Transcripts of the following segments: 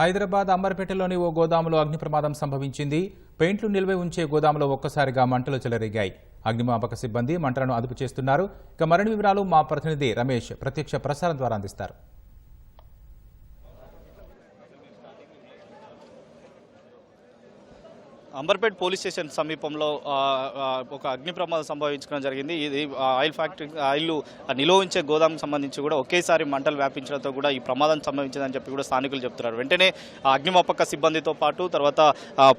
హైదరాబాద్ అంబర్పేటలోని ఓ గోదాములో అగ్ని ప్రమాదం సంభవించింది. పెయింట్లు నిల్వ ఉంచే గోదాములో ఒక్కసారిగా మంటలు చెలరేగాయి. అగ్నిమాపక సిబ్బంది మంటలను అదుపు చేస్తున్నారు ఇక మరిన్ని వివరాలు మా ప్రతినిధి రమేష్ ప్రత్యక్ష ప్రసారం ద్వారా అందిస్తారు. అంబర్పేట్ పోలీస్ స్టేషన్ సమీపంలో ఒక అగ్ని ప్రమాదం సంభవించడం జరిగింది. ఇది ఆయిల్ ఫ్యాక్టరీ ఆయిల్ నిల్వ ఉంచే గోదాం సంబంధించి కూడా ఒకేసారి మంటలు వ్యాపించడంతో కూడా ఈ ప్రమాదం సంభవించిందని చెప్పి కూడా స్థానికులు చెప్తున్నారు. వెంటనే అగ్నిమాపక సిబ్బందితో పాటు తర్వాత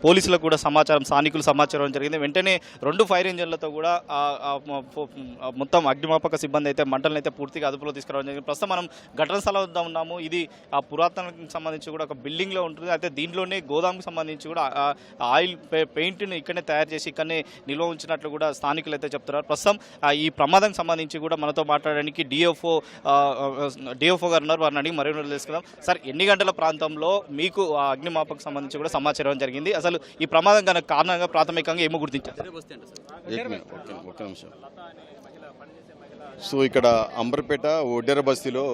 పోలీసులకు కూడా సమాచారం స్థానికులు సమాచారం జరిగింది. వెంటనే రెండు ఫైర్ ఇంజన్లతో కూడా మొత్తం అగ్నిమాపక సిబ్బంది అయితే మంటలను అయితే పూర్తిగా అదుపులో తీసుకురావడం జరిగింది. ప్రస్తుతం మనం ఘటన స్థలం వద్ద ఉన్నాము. ఇది ఆ పురాతనకి సంబంధించి కూడా ఒక బిల్డింగ్లో ఉంటుంది. అయితే దీంట్లోనే గోదాంకి సంబంధించి కూడా ఆయిల్ పెయింట్ని ఇక్కడనే తయారు చేసి ఇక్కడనే నిల్వ ఉంచినట్లు కూడా స్థానికులు అయితే చెప్తున్నారు. ప్రస్తుతం ఈ ప్రమాదం సంబంధించి కూడా మనతో మాట్లాడడానికి డిఎఫ్ఓ డిఎఫ్ఓ గారు ఉన్నారు. వారిని అడిగి మరో తెలుసుకుందాం. సార్ ఎన్ని గంటల ప్రాంతంలో మీకు ఆ అగ్నిమాపకు సంబంధించి కూడా సమాచారం జరిగింది? అసలు ఈ ప్రమాదం గల కారణంగా ప్రాథమికంగా ఏమో గుర్తించారు సో ఇక్కడ అంబర్పేట ఒడ్డెర బస్తీలో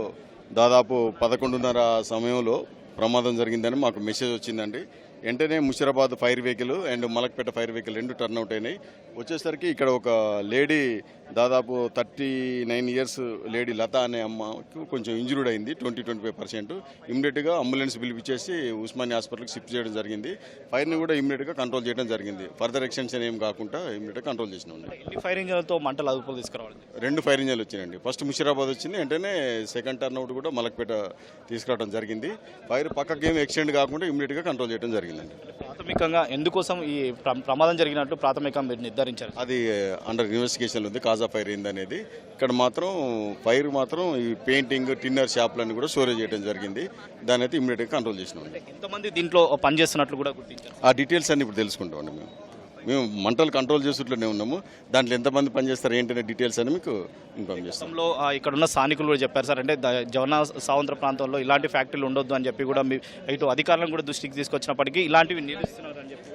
దాదాపు పదకొండున్నర సమయంలో ప్రమాదం జరిగిందని మాకు మెసేజ్ వచ్చిందండి. వెంటనే Musheerabad fire vehicle and Malakpet fire vehicle రెండు టర్న్ అవుట్ అయినాయి. వచ్చేసరికి ఇక్కడ ఒక లేడీ దాదాపు thirty nine years lady Latha అనే అమ్మకు కొంచెం ఇంజూర్డ్ అయింది ట్వంటీ ట్వంటీ ఫైవ్ పర్సెంట్. ఇమ్మీడియట్గా అంబులెన్స్ పిలిపించేసి ఉస్మానియా హాస్పిటల్కి షిఫ్ట్ చేయడం జరిగింది. ఫైర్ని కూడా ఇమ్మీడియట్గా కంట్రోల్ చేయడం జరిగింది. ఫర్దర్ ఎక్స్టెన్షన్ ఏం కాకుండా ఇమ్మీడియట్గా కంట్రోల్ చేసినాం ఫైర్ ఇంజన్లతో మంటలు అదుపులో తీసుకురావాలి? రెండు ఫైర్ ఇంజన్లు వచ్చినాయండి. ఫస్ట్ ముషిరాబాద్ వచ్చింది వెంటనే సెకండ్ టర్న్ అవుట్ కూడా మలక్పేట తీసుకురావడం జరిగింది. ఫైర్ పక్కకి ఏం ఎక్స్టెండ్ కాకుండా ఇమ్మీడియట్గా కంట్రోల్ చేయడం జరిగిందండి. ప్రాథమికంగా ఎందుకోసం ఈ ప్ర- ప్రమాదం జరిగినట్టు ప్రాథమికంగా మీరు నిర్ధారించారు? అది అండర్ ఇన్వెస్టిగేషన్ ఉంది. కాజా ఫైర్ ఏందనేది ఇక్కడ మాత్రం ఫైర్ మాత్రం ఈ పెయింటింగ్ టిన్నర్ షాప్లన్నీ కూడా స్టోరేజ్ చేయడం జరిగింది. దాని అయితే ఇమ్మీడియట్గా కంట్రోల్ చేసినాం ఎంతమంది దీంట్లో పనిచేస్తున్నట్లు కూడా గుర్తించారు. ఆ డీటెయిల్స్ అన్ని ఇప్పుడు తెలుసుకుంటామండి మేము. మేము మంటలు కంట్రోల్ చేసేట్లోనే ఉన్నాము. దాంట్లో ఎంతమంది పనిచేస్తారు ఏంటనే డీటెయిల్స్ అని మీకు ఇన్ఫామ్ చేస్తాం. ఇక్కడ ఉన్న స్థానికులు కూడా చెప్పారు సార్. అంటే ద- జవన సావంత్ర ప్రాంతంలో ఇలాంటి ఫ్యాక్టరీలు ఉండొద్దు అని చెప్పి కూడా మీ ఇటు అధికారులను కూడా దృష్టికి తీసుకొచ్చినప్పటికీ ఇలాంటివి నిలుస్తున్నారు అని చెప్పి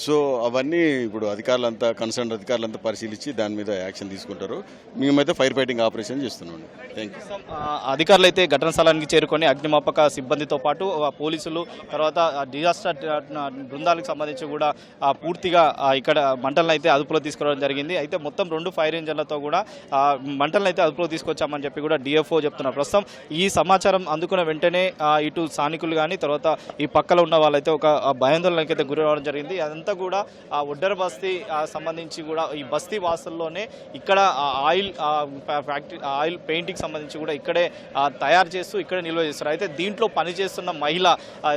సో అవన్నీ ఇప్పుడు అధికారులంతా కన్సర్న్ అధికారులంతా పరిశీలించి దాని మీద యాక్షన్ తీసుకుంటారు. మేమైతే ఫైర్ ఫైటింగ్ ఆపరేషన్ చేస్తున్నాం థ్యాంక్ యూ అధికారులు అయితే ఘటన స్థలానికి చేరుకొని అగ్నిమాపక సిబ్బందితో పాటు ఆ, పోలీసులు తర్వాత ఆ, డిజాస్టర్ బృందాలకు సంబంధించి కూడా పూర్తిగా ఇక్కడ మంటలను అయితే అదుపులో తీసుకురావడం జరిగింది. అయితే మొత్తం రెండు ఫైర్ ఇంజన్లతో కూడా మంటలను అయితే అదుపులో తీసుకొచ్చామని చెప్పి కూడా డిఎఫ్ఓ చెప్తున్నారు. ప్రస్తుతం ఈ సమాచారం అందుకున్న వెంటనే ఇటు స్థానికులు కానీ తర్వాత ఈ పక్కలో ఉన్న వాళ్ళైతే ఒక భయాందోళనకైతే గురి రావడం జరిగింది. అదంతా కూడా ఆ ఒడ్డర బస్తీ సంబంధించి కూడా ఈ బస్తీ వాసుల్లోనే ఇక్కడ ఆయిల్ ఫ్యాక్టరీ ఆయిల్ పెయింటింగ్ సంబంధించి కూడా ఇక్కడే తయారు చేస్తూ ఇక్కడే నిల్వ చేస్తారు. అయితే దీంట్లో పనిచేస్తున్న మహిళ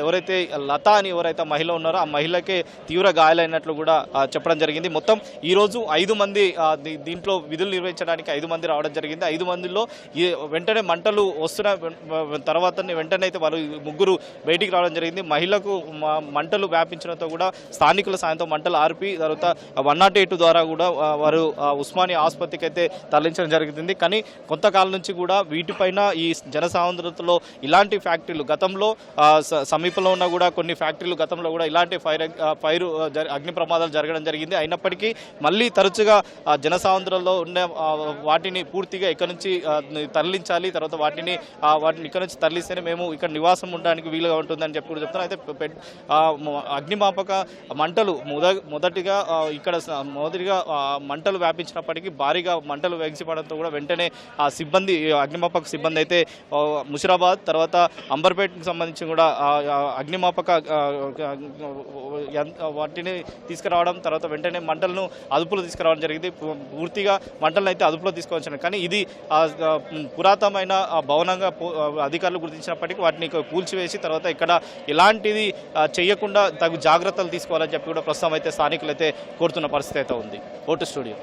ఎవరైతే లత అని ఎవరైతే మహిళ ఉన్నారో ఆ మహిళకే తీవ్ర గాయాలైనట్లు కూడా చెప్పడం జరిగింది. మొత్తం ఈరోజు ఐదు మంది దీంట్లో విధులు నిర్వహించడానికి ఐదు మంది రావడం జరిగింది. ఐదు మందిలో ఈ వెంటనే మంటలు వస్తున్న తర్వాతనే తర్వాత వెంటనే అయితే వాళ్ళు ముగ్గురు బయటికి రావడం జరిగింది. మహిళకు మంటలు వ్యాపించడంతో కూడా స్థానిక స్థానికుల సాయంతో మంటలు ఆర్పి తర్వాత వన్ నాట్ ఎయిట్ ద్వారా కూడా వారు ఉస్మాని ఉస్మానియా ఆసుపత్రికి అయితే తరలించడం జరుగుతుంది కానీ కొంతకాలం నుంచి కూడా వీటిపైన ఈ జనసాంద్రతలో ఇలాంటి ఫ్యాక్టరీలు గతంలో సమీపంలో ఉన్న కూడా కొన్ని ఫ్యాక్టరీలు గతంలో కూడా ఇలాంటి ఫైర్ ఫైర్ అగ్ని ప్రమాదాలు జరగడం జరిగింది. అయినప్పటికీ మళ్ళీ తరచుగా జన జనసాంద్రతలో ఉన్న వాటిని పూర్తిగా ఇక్కడ నుంచి తరలించాలి. తర్వాత వాటిని వాటిని ఇక్కడ నుంచి తరలిస్తేనే మేము ఇక్కడ నివాసం ఉండడానికి వీలుగా ఉంటుందని చెప్పి కూడా చెప్తున్నాం అయితే పె- మంట మంటలు మొద మొదటిగా ఇక్కడ మొదటిగా మంటలు వ్యాపించినప్పటికీ భారీగా మంటలు వేగిసిపడంతో కూడా వెంటనే ఆ సిబ్బంది అగ్నిమాపక సిబ్బంది అయితే ముషిరాబాద్ తర్వాత అంబర్పేట్కి సంబంధించి కూడా అగ్నిమాపక వాటిని తీసుకురావడం తర్వాత వెంటనే మంటలను అదుపులో తీసుకురావడం జరిగింది. పూర్తిగా మంటలను అయితే అదుపులో తీసుకోవచ్చు కానీ ఇది పురాతనమైన ఆ, భవనంగా అధికారులు గుర్తించినప్పటికీ వాటిని కూల్చివేసి తర్వాత ఇక్కడ ఎలాంటిది చేయకుండా తగు జాగ్రత్తలు తీసుకోవాలని చెప్పి కూడా ప్రస్తుతం అయితే స్థానికులు అయితే కోరుతున్న పరిస్థితి అయితే ఉంది. Vote studio.